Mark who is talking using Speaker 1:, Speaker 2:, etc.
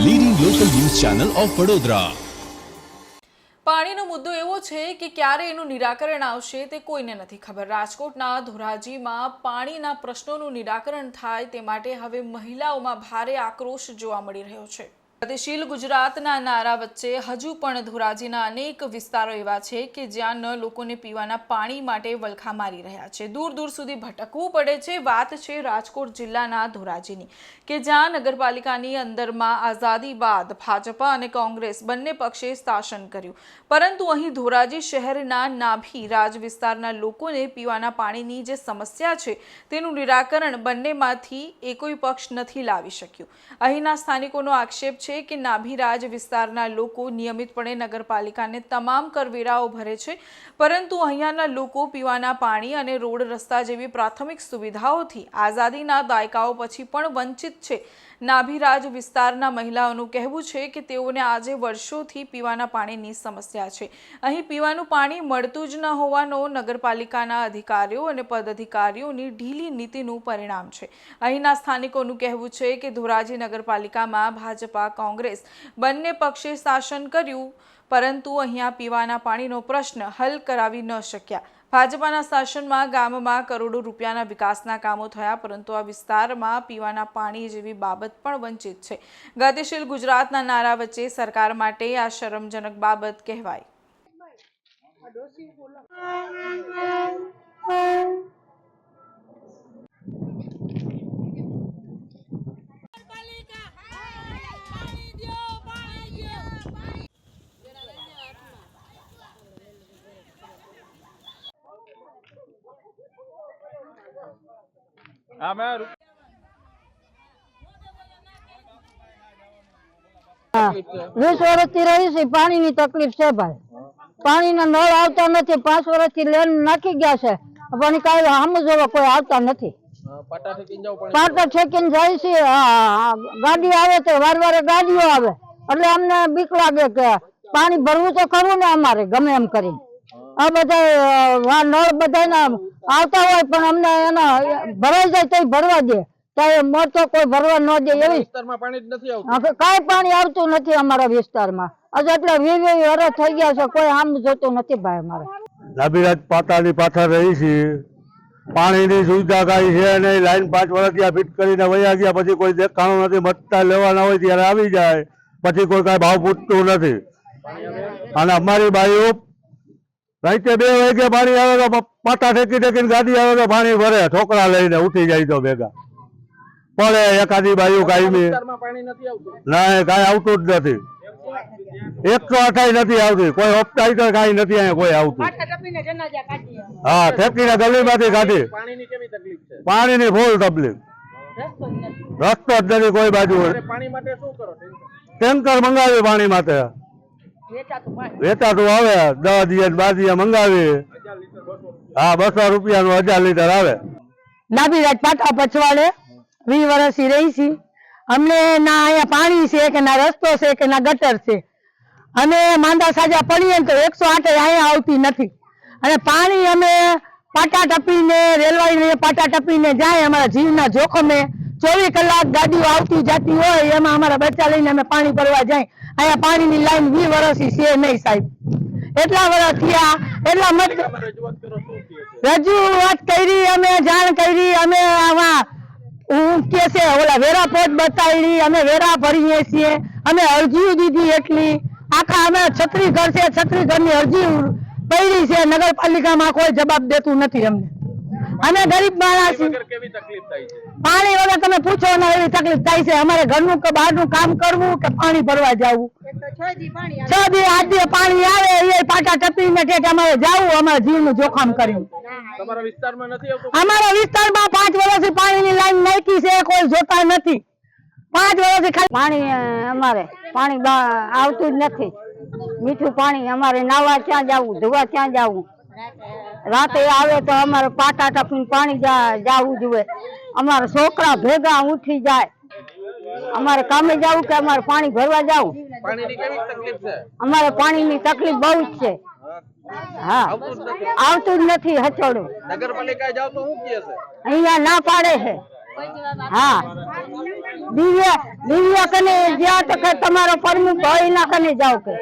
Speaker 1: Channel of Vadodara
Speaker 2: પાણીનો મુદ્દો એવો છે કે ક્યારે એનું નિરાકરણ આવશે તે કોઈને નથી ખબર. રાજકોટના ધોરાજીમાં પાણીના પ્રશ્નોનું નિરાકરણ થાય તે માટે હવે મહિલાઓમાં ભારે આક્રોશ જોવા મળી રહ્યો છે. ગતિશીલ ગુજરાતના નારા વચ્ચે હજુ પણ ધોરાજીના અનેક વિસ્તારો એવા છે કે જ્યાં ન લોકોને પીવાના પાણી માટે વલખા મારી રહ્યા છે. દૂર દૂર સુધી ભટકવું પડે છે. વાત છે રાજકોટ જિલ્લાના ધોરાજીની, કે જ્યાં નગરપાલિકાની અંદરમાં આઝાદી બાદ ભાજપા અને કોંગ્રેસ બંને પક્ષે શાસન કર્યું. પરંતુ અહીં ધોરાજી શહેરના નાભી રાજ વિસ્તારના લોકોને પીવાના પાણીની જે સમસ્યા છે, તેનું નિરાકરણ બંનેમાંથી એકોઈ પક્ષ નથી લાવી શક્યું. અહીંના સ્થાનિકોનો આક્ષેપ છે કે નાભીરાજ વિસ્તારના લોકો નિયમિતપણે નગરપાલિકાને તમામ કરવેરાઓ ભરે છે, પરંતુ અહીંયાના લોકો પીવાના પાણી અને રોડ રસ્તા જેવી પ્રાથમિક સુવિધાઓથી આઝાદીના દાયકાઓ પછી પણ વંચિત છે. નાભીરાજ વિસ્તારના મહિલાઓનું કહેવું છે કે તેઓને આજે વર્ષોથી પીવાના પાણીની સમસ્યા છે. અહીં પીવાનું પાણી મળતું જ ન હોવાનો નગરપાલિકાના અધિકારીઓ અને પદાધિકારીઓની ઢીલી નીતિનું પરિણામ છે. અહીંના સ્થાનિકોનું કહેવું છે કે ધોરાજી નગરપાલિકામાં ભાજપા કોંગ્રેસ બંને પક્ષે શાસન કર્યું, પરંતુ અહીંયા પીવાના પાણીનો પ્રશ્ન હલ કરાવી ન શક્યા. ભાજપાના શાસનમાં ગામમાં કરોડો રૂપિયાના વિકાસના કામો થયા, પરંતુ આ વિસ્તારમાં પીવાના પાણી જેવી બાબત પણ વંચિત છે. ગતિશીલ ગુજરાતના નારા વચ્ચે સરકાર માટે આ શરમજનક બાબત કહેવાય
Speaker 3: પાલિકા પાણી દ્યો પાણી દ્યો
Speaker 4: આમાં
Speaker 5: વીસ વર્ષથી રહી છે પાણીની તકલીફ છે ભાઈ. પાણીના નળ આવતા નથી, પાંચ વર્ષથી લેન નાખી ગયા છે. પણ કઈ આમ જોવા કોઈ આવતા નથી.
Speaker 4: પાટા ઠેકીને પણ
Speaker 5: જાય છે ગાડી આવે તો વાર વારે ગાડીઓ આવે. એટલે અમને બીક લાગે કે પાણી ભરવું તો ખરું ને અમારે, ગમે એમ કરી આ બધા નળ બધા આવતા હોય પણ અમને એના ભરાઈ જાય તો ભરવા દે. ત્યાં મોટો કોઈ ભરવા ન દે એવી.
Speaker 4: કઈ પાણી નથી આવતું.
Speaker 5: હવે પાણી આવતું નથી અમારા વિસ્તારમાં. આજે એટલે વી વી વર્ષ થઈ ગયા છે કોઈ આમ જોતું નથી ભાઈ અમારે.
Speaker 6: નાભીરાજ પાટાની પાછળ રહી છે પાણીની સુવિધા કાંઈ છે નહીં. લાઈન પાંચ વર્ષ ત્યાં ફિટ કરીને વયા ગયા. પછી કોઈ દેખાણું નથી. મતતા લેવાના હોય ત્યારે આવી જાય. પછી કોઈ કાંઈ ભાવ પૂછતું નથી. અને અમારી બાઈઓ રાતે બે વાગે પાણી આવે તો પાટા ઠેકી ઠેકીને ગાડી આવે તો પાણી ભરે છોકરા લઈને ઉઠી જાય તો ભેગા. પડે એકાદી બાઈઓ કાયમી
Speaker 4: વિસ્તારમાં પાણી નથી આવતું.
Speaker 6: ના કાંઈ આવતું જ નથી. એકસો અઠાઈ નથી આવતી કોઈ ઓપતાઈ તો કાંઈ નથી અહીંયા કોઈ આવતું. હા ઠેકીને ગલીમાંથી કાઢી.
Speaker 4: પાણીની કેવી તકલીફ છે?
Speaker 6: પાણીની ફૂલ તકલીફ. રસ્તો જ નથી. કોઈ બાજુ.
Speaker 4: અરે પાણી માટે શું કરો
Speaker 6: ટેન્કર? મંગાવી પાણી માટે. વેચાતું આવે દસ દિવસ દિવસ મંગાવી. હા, બસો રૂપિયાનું હજાર લીટર આવે.
Speaker 5: ડાબી પાટા પછવાડે. વી વર્ષથી રહી છી. અમને ના અહીંયા પાણી છે કે ના રસ્તો છે કે ના ગટર છે. અને માંદા સાજા પડીએ તો એકસો આઠ અહીંયા આવતી નથી. અને પાણી અમે પાટા ટપીને રેલવાઈ પાટા ટપીને જાય અમારા જીવના જોખમે. ચોવીસ કલાક ગાડીઓ આવતી જતી હોય, એમાં અમારા બચ્ચા લઈને અમે પાણી ભરવા જાય. અહીંયા પાણીની લાઈન વી વર્ષી છે નહીં સાહેબ. એટલા વર્ષ થયા, એટલા મત
Speaker 4: રજૂઆત કરો,
Speaker 5: અમે જાણ કરી, અમે આમાં હું કે છે, ઓલા વેરા પોત બતાવી, અમે વેરા ભરીએ છીએ, અમે અરજીઓ દીધી એટલી. આખા અમે છત્રી છે છત્રી ઘરની અરજી પડી છે, નગરપાલિકામાં કોઈ જવાબ દેતું નથી અમને. અમે ગરીબ માણસ છીએ.
Speaker 4: વગર કેવી તકલીફ થાય છે?
Speaker 5: પાણી વગર તમે પૂછો ને એવી તકલીફ થાય છે. અમારે ઘરનું કે બહારનું કામ કરવું કે પાણી ભરવા જવું? છ દી આઠ દી પાણી આવે એ પાટા ટપીને કે અમારે જવું અમારે જીવનું જોખમ કર્યું.
Speaker 4: તમારા વિસ્તારમાં નથી આવતું?
Speaker 5: અમારા વિસ્તારમાં પાંચ વર્ષથી પાણીની લાઈન નાખી છે કોઈ જોતા નથી. પાંચ વર્ષથી પાણી અમારે પાણી આવતું જ નથી. મીઠું પાણી અમારે નાવા ક્યાં જવું ધોવા ક્યાં જવું? રાતે આવે તો અમારે પાટા ટપીને પાણી જવું જોઈએ અમારા છોકરા ભેગા ઉઠી જાય. અમારે કામે જવું કે અમારે પાણી ભરવા જવું? અમારે પાણી ની તકલીફ બહુ જ છે. હા.
Speaker 4: આવતું જ નથી
Speaker 5: હચોડું અહીંયા ના પાડે છે. હા.
Speaker 7: દિવ્યા દિવ્યા કને જ્યાં તો તમારો પ્રમુખ હોય ના કને જાવ કે?